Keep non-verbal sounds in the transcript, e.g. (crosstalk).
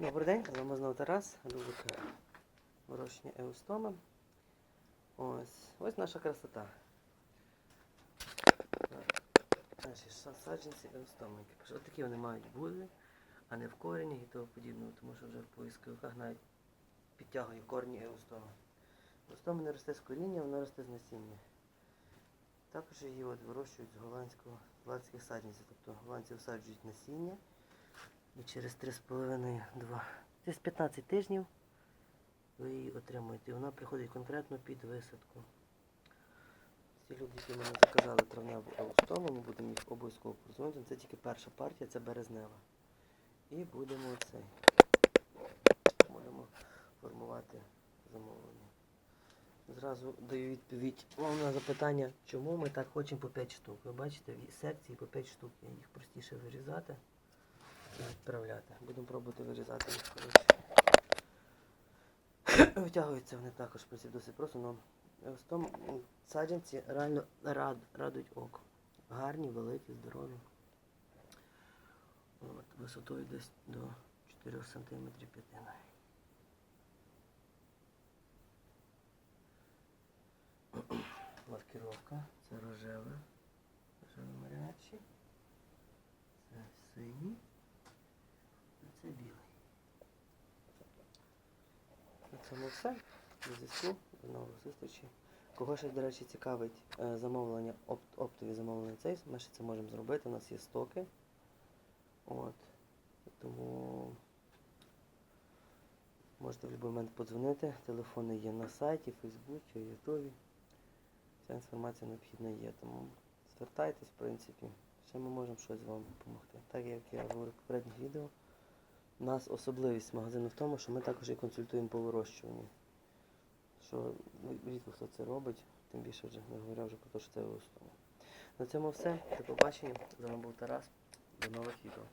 Добрий день, з вами знову Тарас, рубрика вирощення еустоми. Ось, ось наша красота. Наші саджанці еустомики. Ось такі вони мають бути, а не в корені і того подібного, тому що вже в поисковиках навіть підтягує корні еустоми. Еустома не росте з коріння, вона росте з насіння. Також її от вирощують з голландського, голландських саджанців. Тобто голландці всаджують насіння. І через 3,5-2, десь 15 тижнів ви її отримуєте. І вона приходить конкретно під висадку. Ці люди, які мене заказали травневу аустому, ми будемо їх обов'язково прозвонити. Це тільки перша партія, це березнева. І будемо цей. Будемо формувати замовлення. Зразу даю відповідь вам на запитання, чому ми так хочемо по 5 штук. Ви бачите, в секції по 5 штук. Їх простіше вирізати відправляти. Будемо пробувати вирізати їх коротше. (coughs) Витягуються вони також, в принципі, досить просто, але в тому саджанці реально рад, радують око. Гарні, великі, здорові. От, висотою десь до 4 см п'ятина. Маркировка. Це рожеве. Рожеве маріачі. Це синій. А це білий. На цьому все. До зв'язку. До нових зустрічей. Кого ще, до речі, цікавить е, замовлення, опт, оптові замовлення цей, ми ще це можемо зробити. У нас є стоки. От. Тому можете в будь-який момент подзвонити. Телефони є на сайті, Фейсбуці, Ютубі. Вся інформація необхідна є. Тому звертайтесь, в принципі, ще ми можемо щось вам допомогти. Так як я говорив в попередніх відео, у нас особливість магазину в тому, що ми також і консультуємо по вирощуванню. Що ну, рідко хто це робить, тим більше вже не говоря вже про те, що це основа. На цьому все. До побачення. З вами був Тарас. До нових відео.